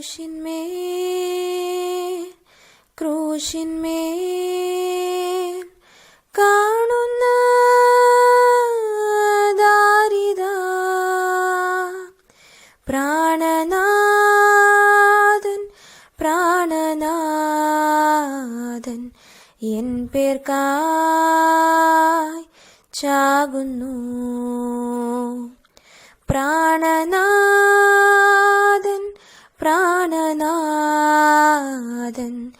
ക്രൂശിന്മേൽ ക്രൂശിന്മേൽ കാണുന്ന ദാരിതാ പ്രാണനാഥൻ പ്രാണനാഥൻ എൻ പേർക്കായി ചാകുന്നു. പ്രാണനാഥൻ പ്രാണനാഥൻ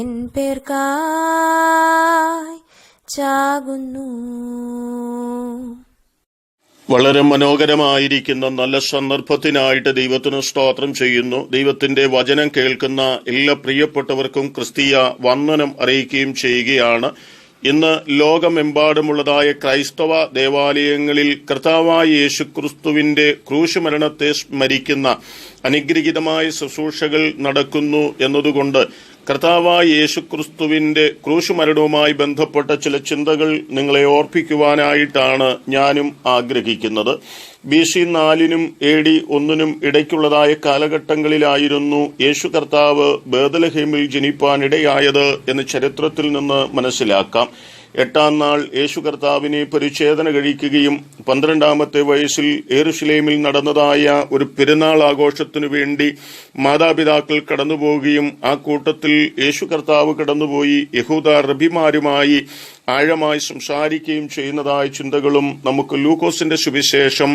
എൻ പേർക്കായി ചാകുന്നു. വളരെ മനോഹരമായിരിക്കുന്ന നല്ല സന്ദർഭത്തിനായിട്ട് ദൈവത്തിന് സ്തോത്രം ചെയ്യുന്നു. ദൈവത്തിന്റെ വചനം കേൾക്കുന്ന എല്ലാ പ്രിയപ്പെട്ടവർക്കും ക്രിസ്തീയ വന്ദനം അറിയിക്കുകയും ചെയ്യുകയാണ്. ഇന്ന് ലോകമെമ്പാടുമുള്ളതായ ക്രൈസ്തവ ദേവാലയങ്ങളിൽ കർത്താവായ യേശുക്രിസ്തുവിന്റെ ക്രൂശ് മരണത്തെ സ്മരിക്കുന്ന അനുഗ്രഹീതമായ ശുശ്രൂഷകൾ നടക്കുന്നു എന്നതുകൊണ്ട് കർത്താവായ യേശുക്രിസ്തുവിന്റെ ക്രൂശ് മരണവുമായി ബന്ധപ്പെട്ട ചില ചിന്തകൾ നിങ്ങളെ ഓർപ്പിക്കുവാനായിട്ടാണ് ഞാനും ആഗ്രഹിക്കുന്നത്. ബി സി നാലിനും എ ഡി ഒന്നിനും ഇടയ്ക്കുള്ളതായ കാലഘട്ടങ്ങളിലായിരുന്നു യേശു കർത്താവ് ബേദലഹേമിൽ ജനിപ്പാനിടയായത് എന്ന് ചരിത്രത്തിൽ നിന്ന് മനസ്സിലാക്കാം. എട്ടാം നാൾ യേശു കർത്താവിനെ പരിച്ഛേദന കഴിക്കുകയും പന്ത്രണ്ടാമത്തെ വയസ്സിൽ ഏറുശിലേമിൽ നടന്നതായ ഒരു പെരുന്നാൾ ആഘോഷത്തിനു വേണ്ടി മാതാപിതാക്കൾ കടന്നുപോകുകയും ആ കൂട്ടത്തിൽ യേശു കർത്താവ് കടന്നുപോയി യഹൂദ റബിമാരുമായി ആഴമായി സംസാരിക്കുകയും ചെയ്യുന്നതായ ചിന്തകളും നമുക്ക് ലൂക്കോസിന്റെ സുവിശേഷം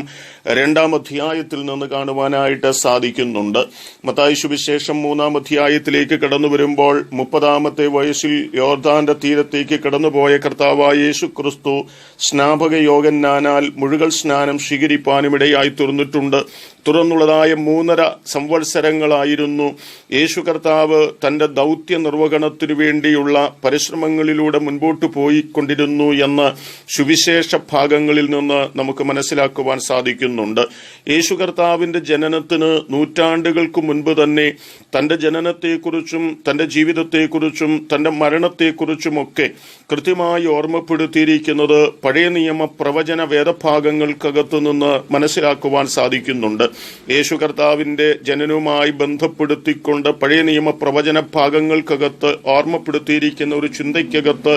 രണ്ടാം അധ്യായത്തിൽ നിന്ന് കാണുവാനായിട്ട് സാധിക്കുന്നുണ്ട്. മത്തായി സുവിശേഷം മൂന്നാം അധ്യായത്തിലേക്ക് കടന്നു വരുമ്പോൾ മുപ്പതാമത്തെ വയസ്സിൽ യോർദാന്റെ തീരത്തേക്ക് കടന്നുപോയ കർത്താവായ യേശു ക്രിസ്തു സ്നാപക യോഗന്നാനാൽ മുഴുകൽ സ്നാനം സ്വീകരിപ്പാനും ഇടയായി തീർന്നിട്ടുണ്ട് തുറന്നുള്ളതായ മൂന്നര സംവത്സരങ്ങളായിരുന്നു യേശു കർത്താവ് തന്റെ ദൗത്യ നിർവഹണത്തിനു വേണ്ടിയുള്ള പരിശ്രമങ്ങളിലൂടെ മുൻപോട്ട് പോയിക്കൊണ്ടിരുന്നു എന്ന് സുവിശേഷ ഭാഗങ്ങളിൽ നിന്ന് നമുക്ക് മനസ്സിലാക്കുവാൻ സാധിക്കുന്നുണ്ട്. യേശു കർത്താവിന്റെ ജനനത്തിന് നൂറ്റാണ്ടുകൾക്ക് മുൻപ് തന്നെ തന്റെ ജനനത്തെക്കുറിച്ചും തന്റെ ജീവിതത്തെക്കുറിച്ചും തന്റെ മരണത്തെക്കുറിച്ചുമൊക്കെ കൃത്യമായി ഓർമ്മപ്പെടുത്തിയിരിക്കുന്നത് പഴയ നിയമ പ്രവചന വേദഭാഗങ്ങൾക്കകത്തു നിന്ന് മനസ്സിലാക്കുവാൻ സാധിക്കുന്നുണ്ട്. യേശു കർത്താവിന്റെ ജനനവുമായി ബന്ധപ്പെടുത്തിക്കൊണ്ട് പഴയ നിയമ പ്രവചന ഭാഗങ്ങൾക്കകത്ത് ഓർമ്മപ്പെടുത്തിയിരിക്കുന്ന ഒരു ചിന്തയ്ക്കകത്ത്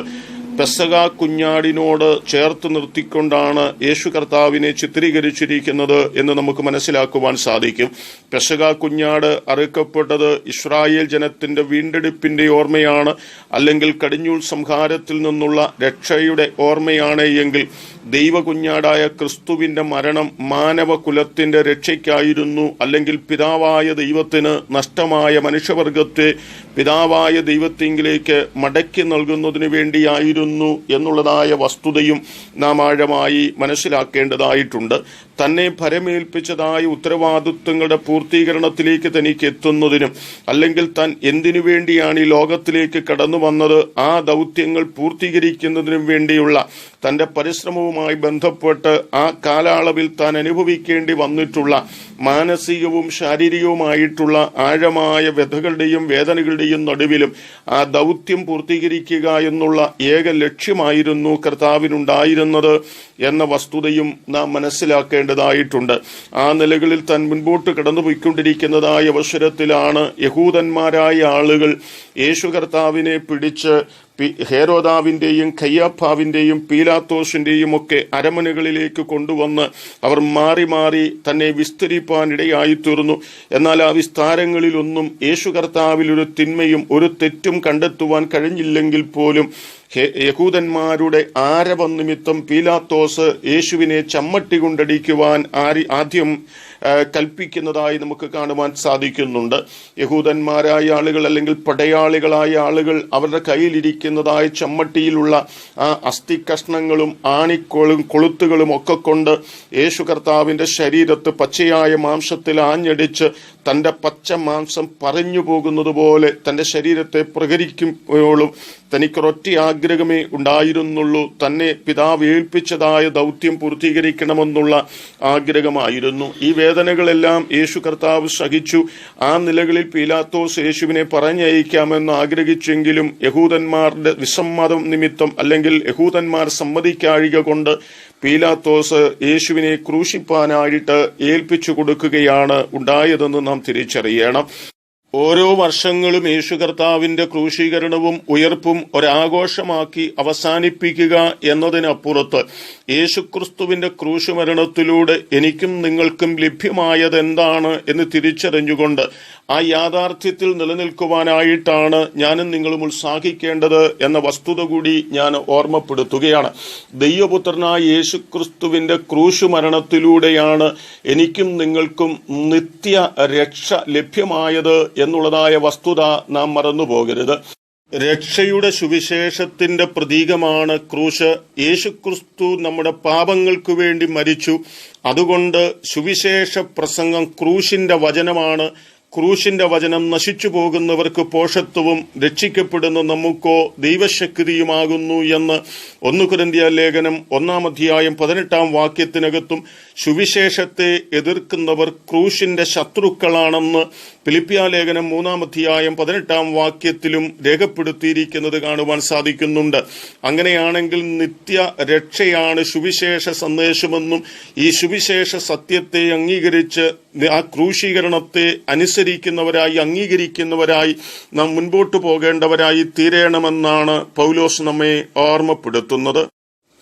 പെസക കുഞ്ഞാടിനോട് ചേർത്ത് നിർത്തിക്കൊണ്ടാണ് യേശു കർത്താവിനെ ചിത്രീകരിച്ചിരിക്കുന്നത് എന്ന് നമുക്ക് മനസ്സിലാക്കുവാൻ സാധിക്കും. പെസക കുഞ്ഞാട് അറിയിക്കപ്പെട്ടത് ഇസ്രായേൽ ജനത്തിന്റെ വീണ്ടെടുപ്പിന്റെ ഓർമ്മയാണ് അല്ലെങ്കിൽ കടിഞ്ഞൂൽ സംഹാരത്തിൽ നിന്നുള്ള രക്ഷയുടെ ഓർമ്മയാണ് എങ്കിൽ ദൈവ കുഞ്ഞാടായ ക്രിസ്തുവിന്റെ മരണം മാനവ കുലത്തിന്റെ രക്ഷയ്ക്കായിരുന്നു അല്ലെങ്കിൽ പിതാവായ ദൈവത്തിന് നഷ്ടമായ മനുഷ്യവർഗത്തെ പിതാവായ ദൈവത്തിങ്കിലേക്ക് മടക്കി നൽകുന്നതിന് വേണ്ടിയായിരുന്നു എന്നുള്ളതായ വസ്തുതയും നാം ആഴമായി മനസ്സിലാക്കേണ്ടതായിട്ടുണ്ട്. തന്നെ ഭരമേൽപ്പിച്ചതായ ഉത്തരവാദിത്വങ്ങളുടെ പൂർത്തീകരണത്തിലേക്ക് തനിക്ക് എത്തുന്നതിനും അല്ലെങ്കിൽ താൻ എന്തിനു വേണ്ടിയാണ് ഈ ലോകത്തിലേക്ക് കടന്നു വന്നത് ആ ദൗത്യങ്ങൾ പൂർത്തീകരിക്കുന്നതിനും വേണ്ടിയുള്ള തന്റെ പരിശ്രമവുമായി ബന്ധപ്പെട്ട് ആ കാലയളവിൽ താൻ അനുഭവിക്കേണ്ടി വന്നിട്ടുള്ള മാനസികവും ശാരീരികവുമായിട്ടുള്ള ആഴമായ വ്യഥകളുടെയും വേദനകളുടെയും നടുവിലും ആ ദൗത്യം പൂർത്തീകരിക്കുക എന്നുള്ള ഏക ലക്ഷ്യമായിരുന്നു കർത്താവിനുണ്ടായിരുന്നത് എന്ന വസ്തുതയും നാം മനസ്സിലാക്കേണ്ടതായിട്ടുണ്ട് ആ നിലകളിൽ തൻ മുൻപോട്ട് കടന്നുപോയിക്കൊണ്ടിരിക്കുന്നതായ അവസരത്തിലാണ് യഹൂദന്മാരായ ആളുകൾ യേശു കർത്താവിനെ പിടിച്ച് ഹേരോദാവിന്റെയും കയ്യാപ്പാവിന്റെയും പീലാത്തോസിന്റെയും ഒക്കെ അരമനകളിലേക്ക് കൊണ്ടുവന്ന് അവർ മാറി മാറി തന്നെ വിസ്തരിപ്പാൻ ഇടയായി എന്നാൽ ആ വിസ്താരങ്ങളിലൊന്നും യേശു കർത്താവിൽ ഒരു തിന്മയും ഒരു തെറ്റും കണ്ടെത്തുവാൻ കഴിഞ്ഞില്ലെങ്കിൽ പോലും യഹൂദന്മാരുടെ ആരവം നിമിത്തം പീലാത്തോസ് യേശുവിനെ ചമ്മട്ടി കൊണ്ടടിക്കുവാൻ ആദ്യം കൽപ്പിക്കുന്നതായി നമുക്ക് കാണുവാൻ സാധിക്കുന്നുണ്ട്. യഹൂദന്മാരായ ആളുകൾ അല്ലെങ്കിൽ പടയാളികളായ ആളുകൾ അവരുടെ കയ്യിലിരിക്കുന്നതായ ചമ്മട്ടിയിലുള്ള ആ അസ്ഥി കഷ്ണങ്ങളും ആണിക്കോളും കൊളുത്തുകളും ഒക്കെ കൊണ്ട് യേശു കർത്താവിന്റെ ശരീരത്ത് പച്ചയായ മാംസത്തിൽ ആഞ്ഞടിച്ച് തന്റെ പച്ച മാംസം പറഞ്ഞു പോകുന്നത് പോലെ തന്റെ ശരീരത്തെ പ്രകരിക്കുമ്പോഴും തനിക്കൊരൊറ്റ ആഗ്രഹമേ ഉണ്ടായിരുന്നുള്ളൂ. തന്നെ പിതാവ് ഏൽപ്പിച്ചതായ ദൗത്യം പൂർത്തീകരിക്കണമെന്നുള്ള ആഗ്രഹമായിരുന്നു. ഈ വേദനകളെല്ലാം യേശു കർത്താവ് സഹിച്ചു. ആ നിലകളിൽ പീലാത്തോസ് യേശുവിനെ പറഞ്ഞയക്കാമെന്ന് ആഗ്രഹിച്ചെങ്കിലും യഹൂദന്മാരുടെ വിസമ്മതം നിമിത്തം അല്ലെങ്കിൽ യഹൂദന്മാർ സമ്മതിക്കാഴിക കൊണ്ട് പീലാത്തോസ് യേശുവിനെ ക്രൂശിപ്പാനായിട്ട് ഏൽപ്പിച്ചു കൊടുക്കുകയാണ് ഉണ്ടായതെന്ന് നാം തിരിച്ചറിയണം. ഓരോ വർഷങ്ങളും യേശു കർത്താവിന്റെ ക്രൂശീകരണവും ഉയർപ്പും ഒരാഘോഷമാക്കി അവസാനിപ്പിക്കുക എന്നതിനപ്പുറത്ത് യേശുക്രിസ്തുവിന്റെ ക്രൂശുമരണത്തിലൂടെ എനിക്കും നിങ്ങൾക്കും ലഭ്യമായത് എന്താണ് എന്ന് തിരിച്ചറിഞ്ഞുകൊണ്ട് ആ യാഥാർത്ഥ്യത്തിൽ നിലനിൽക്കുവാനായിട്ടാണ് ഞാനും നിങ്ങളും ഉത്സാഹിക്കേണ്ടത് എന്ന വസ്തുത കൂടി ഞാൻ ഓർമ്മപ്പെടുത്തുകയാണ്. ദൈവപുത്രനായ യേശു ക്രിസ്തുവിന്റെ ക്രൂശു ക്രൂശുമരണത്തിലൂടെയാണ് എനിക്കും നിങ്ങൾക്കും നിത്യ രക്ഷ ലഭ്യമായത് എന്നുള്ളതായ വസ്തുത നാം മറന്നുപോകരുത്. രക്ഷയുടെ സുവിശേഷത്തിന്റെ പ്രതീകമാണ് ക്രൂശ്. യേശുക്രിസ്തു നമ്മുടെ പാപങ്ങൾക്ക് വേണ്ടി മരിച്ചു. അതുകൊണ്ട് സുവിശേഷ പ്രസംഗം ക്രൂശിന്റെ വചനമാണ്. ക്രൂശിന്റെ വചനം നശിച്ചു പോകുന്നവർക്ക് പോഷത്വവും രക്ഷിക്കപ്പെടുന്ന നമുക്കോ ദൈവശക്തിയുമാകുന്നു എന്ന് ഒന്ന് കുരന്തിയ ലേഖനം ഒന്നാം അധ്യായം പതിനെട്ടാം വാക്യത്തിനകത്തും സുവിശേഷത്തെ എതിർക്കുന്നവർ ക്രൂശിന്റെ ശത്രുക്കളാണെന്ന് ഫിലിപ്പിയ ലേഖനം മൂന്നാം അധ്യായം പതിനെട്ടാം വാക്യത്തിലും രേഖപ്പെടുത്തിയിരിക്കുന്നത് കാണുവാൻ സാധിക്കുന്നുണ്ട്. അങ്ങനെയാണെങ്കിൽ നിത്യ രക്ഷയാണ് സുവിശേഷ സന്ദേശമെന്നും ഈ സുവിശേഷ സത്യത്തെ അംഗീകരിച്ച് ആ ക്രൂശീകരണത്തെ അനുസരിക്കുന്നവരായി അംഗീകരിക്കുന്നവരായി നാം മുൻപോട്ട് പോകേണ്ടവരായി തീരണമെന്നാണ് പൗലോസ് നമ്മെ ഓർമ്മപ്പെടുത്തുന്നത്.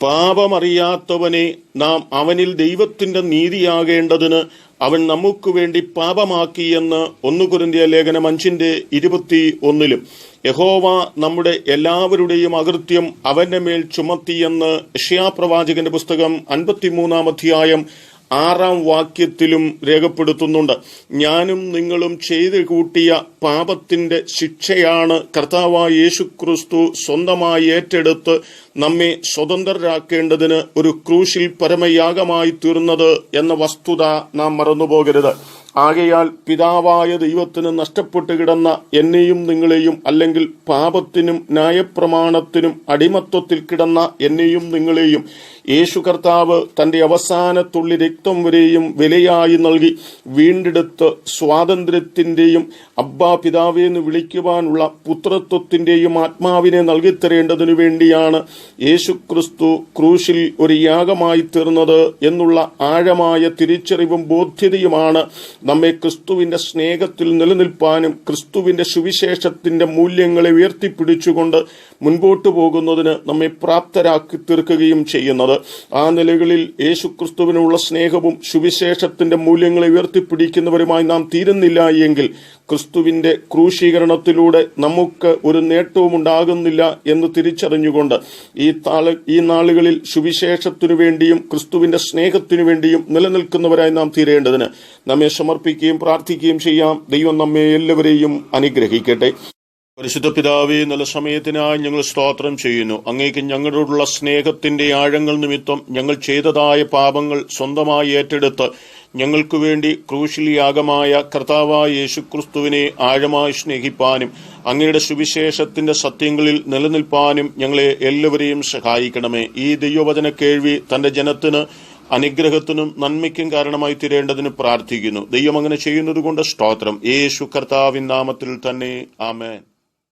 പാപമറിയാത്തവനെ നാം അവനിൽ ദൈവത്തിന്റെ നീതിയാകേണ്ടതിന് അവൻ നമുക്ക് വേണ്ടി പാപമാക്കിയെന്ന് ഒന്ന് കുരുന്തിയ ലേഖനം അഞ്ചിന്റെ ഇരുപത്തി ഒന്നിലും. യഹോവ നമ്മുടെ എല്ലാവരുടെയും അകൃത്യം അവന്റെ മേൽ ചുമത്തിയെന്ന് യഷ്യാപ്രവാചകന്റെ പുസ്തകം അൻപത്തിമൂന്നാം അധ്യായം ആറാം വാക്യത്തിലും രേഖപ്പെടുത്തുന്നുണ്ട്. ഞാനും നിങ്ങളും ചെയ്തു കൂട്ടിയ പാപത്തിന്റെ ശിക്ഷയാണ് കർത്താവായ യേശുക്രിസ്തു സ്വന്തമായി ഏറ്റെടുത്ത് നമ്മെ സ്വതന്ത്രരാക്കേണ്ടതിന് ഒരു ക്രൂശിൽ പരമയാഗമായി തീർന്നത് എന്ന വസ്തുത നാം മറന്നുപോകരുത്. ആകയാൽ പിതാവായ ദൈവത്തിന് നഷ്ടപ്പെട്ടു കിടന്ന എന്നെയും നിങ്ങളെയും അല്ലെങ്കിൽ പാപത്തിനും ന്യായപ്രമാണത്തിനും അടിമത്വത്തിൽ കിടന്ന എന്നെയും നിങ്ങളെയും യേശു കർത്താവ് തന്റെ അവസാനത്തുള്ളി രക്തം വരെയും വിലയായി നൽകി വീണ്ടെടുത്ത് സ്വാതന്ത്ര്യത്തിന്റെയും അബ്ബാ പിതാവേ എന്ന് വിളിക്കുവാനുള്ള പുത്രത്വത്തിന്റെയും ആത്മാവിനെ നൽകിത്തരേണ്ടതിനു വേണ്ടിയാണ് യേശു ക്രിസ്തു ക്രൂശിൽ ഒരു യാഗമായി തീർന്നത് എന്നുള്ള ആഴമായ തിരിച്ചറിവും ബോധ്യതയുമാണ് നമ്മെ ക്രിസ്തുവിന്റെ സ്നേഹത്തിൽ നിലനിൽപ്പാനും ക്രിസ്തുവിന്റെ സുവിശേഷത്തിന്റെ മൂല്യങ്ങളെ ഉയർത്തിപ്പിടിച്ചുകൊണ്ട് മുൻപോട്ടു പോകുന്നതിന് നമ്മെ പ്രാപ്തരാക്കി തീർക്കുകയും ചെയ്യുന്നത്. ആ നിലകളിൽ യേശുക്രിസ്തുവിനുള്ള സ്നേഹവും സുവിശേഷത്തിന്റെ മൂല്യങ്ങളെ ഉയർത്തിപ്പിടിക്കുന്നവരുമായി നാം തീരുന്നില്ല എങ്കിൽ ക്രിസ്തുവിന്റെ ക്രൂശീകരണത്തിലൂടെ നമുക്ക് ഒരു നേട്ടവും ഉണ്ടാകുന്നില്ല എന്ന് തിരിച്ചറിഞ്ഞുകൊണ്ട് ഈ താള ഈ നാളുകളിൽ സുവിശേഷത്തിനു വേണ്ടിയും ക്രിസ്തുവിന്റെ സ്നേഹത്തിനു വേണ്ടിയും നിലനിൽക്കുന്നവരായി നാം തീരേണ്ടതിന് നമ്മെ സമർപ്പിക്കുകയും പ്രാർത്ഥിക്കുകയും ചെയ്യാം. ദൈവം നമ്മെ എല്ലാവരെയും അനുഗ്രഹിക്കട്ടെ. പരിശുദ്ധ പിതാവേ നല്ല സമയത്തിനായി ഞങ്ങൾ സ്തോത്രം ചെയ്യുന്നു. അങ്ങേക്ക് ഞങ്ങളോടുള്ള സ്നേഹത്തിന്റെ ആഴങ്ങൾ നിമിത്തം ഞങ്ങൾ ചെയ്തതായ പാപങ്ങൾ സ്വന്തമായി ഏറ്റെടുത്ത് ഞങ്ങൾക്കു വേണ്ടി ക്രൂശിലിയാകമായ കർത്താവായ യേശുക്രിസ്തുവിനെ ആഴമായി സ്നേഹിപ്പാനും അങ്ങയുടെ സുവിശേഷത്തിന്റെ സത്യങ്ങളിൽ നിലനിൽപ്പാനും ഞങ്ങളെ എല്ലാവരെയും സഹായിക്കണമേ. ഈ ദൈവവചന കേൾവി തന്റെ ജനത്തിന് അനുഗ്രഹത്തിനും നന്മയ്ക്കും കാരണമായി തീരേണ്ടതിന് പ്രാർത്ഥിക്കുന്നു. ദൈവം അങ്ങനെ ചെയ്യുന്നത് കൊണ്ട് സ്തോത്രം. യേശു കർത്താവിൻ നാമത്തിൽ തന്നെ. ആമേൻ.